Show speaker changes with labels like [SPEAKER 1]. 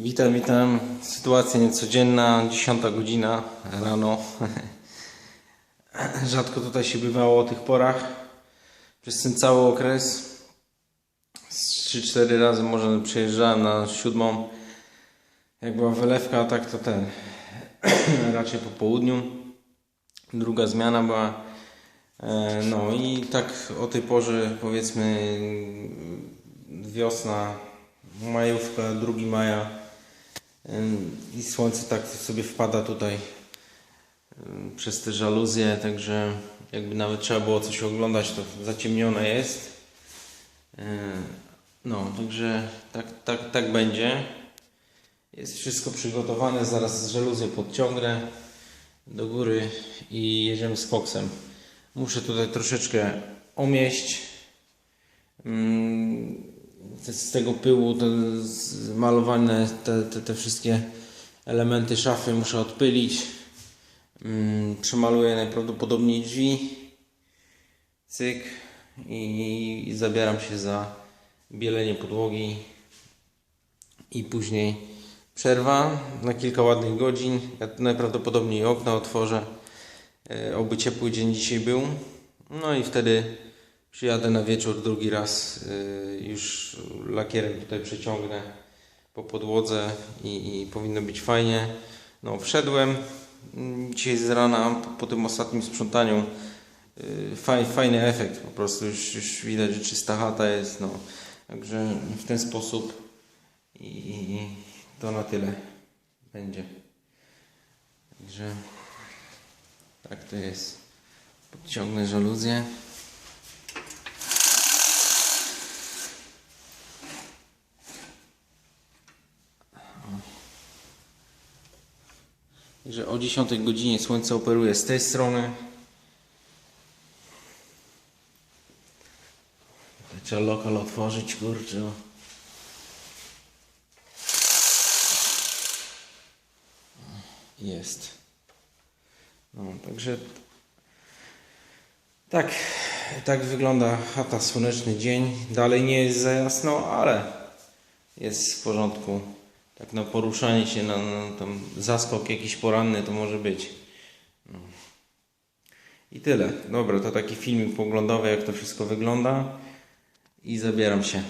[SPEAKER 1] Witam, witam. Sytuacja niecodzienna, 10 godzina rano. Rzadko tutaj się bywało o tych porach. Przez ten cały okres z 3-4 razy może przejeżdżałem na siódmą. Jak była wylewka, tak to ten. Raczej po południu. Druga zmiana była. E, No i tak o tej porze powiedzmy wiosna, majówka, 2 maja i słońce tak sobie wpada tutaj przez te żaluzje, także jakby nawet trzeba było coś oglądać, to zaciemnione jest. No, także tak, tak, tak będzie. Jest wszystko przygotowane, zaraz żaluzję podciągnę do góry i jedziemy z koksem. Muszę tutaj troszeczkę omieść. Te- z tego pyłu te zmalowane te, te, te wszystkie elementy szafy muszę odpylić. Mm, przemaluję najprawdopodobniej drzwi. Cyk. I, I zabieram się za bielenie podłogi. I później przerwa na kilka ładnych godzin. Ja najprawdopodobniej okna otworzę. E, Oby ciepły dzień dzisiaj był. No i wtedy przyjadę na wieczór drugi raz. e, Już lakierem tutaj przeciągnę po podłodze i, i powinno być fajnie. No, wszedłem mm, dzisiaj z rana po, po tym ostatnim sprzątaniu. e, Faj, fajny efekt, po prostu już, już widać, że czysta chata jest. No. Także w ten sposób i, i to na tyle będzie. Także tak to jest. Podciągnę żaluzję. Także o 10 godzinie słońce operuje z tej strony. Trzeba lokal otworzyć, kurczę. Jest. No, także tak, tak wygląda chata słoneczny dzień. Dalej nie jest za jasno, ale jest w porządku. Tak na poruszanie się, na, na tam zaskok jakiś poranny to może być. No. I tyle. Dobra, to taki filmik poglądowy, jak to wszystko wygląda. I zabieram się.